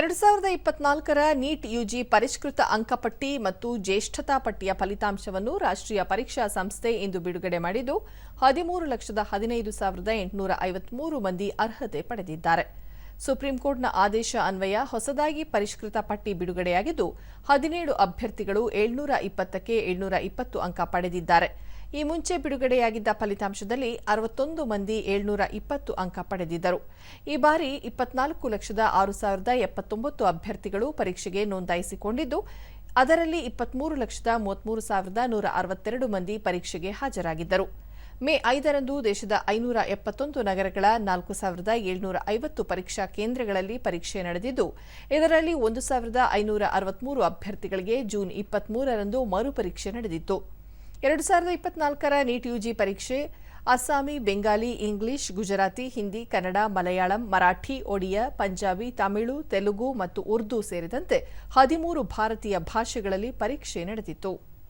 ಎರಡು ಸಾವಿರದ ಇಪ್ಪತ್ನಾಲ್ಕರ ನೀಟ್ ಯುಜಿ ಪರಿಷ್ಕೃತ ಅಂಕಪಟ್ಟಿ ಮತ್ತು ಜ್ಯೇಷ್ಠತಾ ಪಟ್ಟಿಯ ಫಲಿತಾಂಶವನ್ನು ರಾಷ್ಟ್ರೀಯ ಪರೀಕ್ಷಾ ಸಂಸ್ಥೆ ಇಂದು ಬಿಡುಗಡೆ ಮಾಡಿದ್ದು, ಹದಿಮೂರು ಲಕ್ಷದ ಹದಿನೈದು ಸಾವಿರದ ಎಂಟುನೂರ ಐವತ್ಮೂರು ಮಂದಿ ಅರ್ಹತೆ ಪಡೆದಿದ್ದಾರೆ. ಸುಪ್ರೀಂ ಕೋರ್ಟ್ನ ಆದೇಶ ಅನ್ವಯ ಹೊಸದಾಗಿ ಪರಿಷ್ಕೃತ ಪಟ್ಟಿ ಬಿಡುಗಡೆಯಾಗಿದ್ದು, ಹದಿನೇಳು ಅಭ್ಯರ್ಥಿಗಳು ಏಳ್ನೂರ ಇಪ್ಪತ್ತಕ್ಕೆ ಏಳ್ನೂರ ಇಪ್ಪತ್ತು ಅಂಕ ಪಡೆದಿದ್ದಾರೆ. ಈ ಮುಂಚೆ ಬಿಡುಗಡೆಯಾಗಿದ್ದ ಫಲಿತಾಂಶದಲ್ಲಿ ಅರವತ್ತೊಂದು ಮಂದಿ ಏಳ್ನೂರ ಇಪ್ಪತ್ತು ಅಂಕ ಪಡೆದಿದ್ದರು. ಈ ಬಾರಿ ಇಪ್ಪತ್ನಾಲ್ಕು ಲಕ್ಷದ ಆರು ಸಾವಿರದ ಎಪ್ಪತ್ತೊಂಬತ್ತು ಅಭ್ಯರ್ಥಿಗಳು ಪರೀಕ್ಷೆಗೆ ನೋಂದಾಯಿಸಿಕೊಂಡಿದ್ದು, ಅದರಲ್ಲಿ ಇಪ್ಪತ್ಮೂರು ಲಕ್ಷದ ಮೂವತ್ಮೂರು ಸಾವಿರದ ನೂರ ಅರವತ್ತೆರಡು ಮಂದಿ ಪರೀಕ್ಷೆಗೆ ಹಾಜರಾಗಿದ್ದರು. ಮೇ ಐದರಂದು ದೇಶದ ಐನೂರ ಎಪ್ಪತ್ತೊಂದು ನಗರಗಳ ನಾಲ್ಕು ಸಾವಿರದ ಏಳ್ನೂರ ಐವತ್ತು ಪರೀಕ್ಷಾ ಕೇಂದ್ರಗಳಲ್ಲಿ ಪರೀಕ್ಷೆ ನಡೆದಿದ್ದು, ಇದರಲ್ಲಿ ಒಂದು ಸಾವಿರದ ಐನೂರ ಅರವತ್ಮೂರು ಅಭ್ಯರ್ಥಿಗಳಿಗೆ ಜೂನ್ ಇಪ್ಪತ್ಮೂರರಂದು ಮರುಪರೀಕ್ಷೆ ನಡೆದಿತ್ತು. ಎರಡು ಸಾವಿರದ ಇಪ್ಪತ್ನಾಲ್ಕರ ನೀಟ್ ಯುಜಿ ಪರೀಕ್ಷೆ, ಅಸ್ಸಾಮಿ, ಬೆಂಗಾಲಿ, ಇಂಗ್ಲಿಷ್, ಗುಜರಾತಿ, ಹಿಂದಿ, ಕನ್ನಡ, ಮಲಯಾಳಂ, ಮರಾಠಿ, ಒಡಿಯಾ, ಪಂಜಾಬಿ, ತಮಿಳು, ತೆಲುಗು ಮತ್ತು ಉರ್ದು ಸೇರಿದಂತೆ ಹದಿಮೂರು ಭಾರತೀಯ ಭಾಷೆಗಳಲ್ಲಿ ಪರೀಕ್ಷೆ ನಡೆದಿತ್ತು.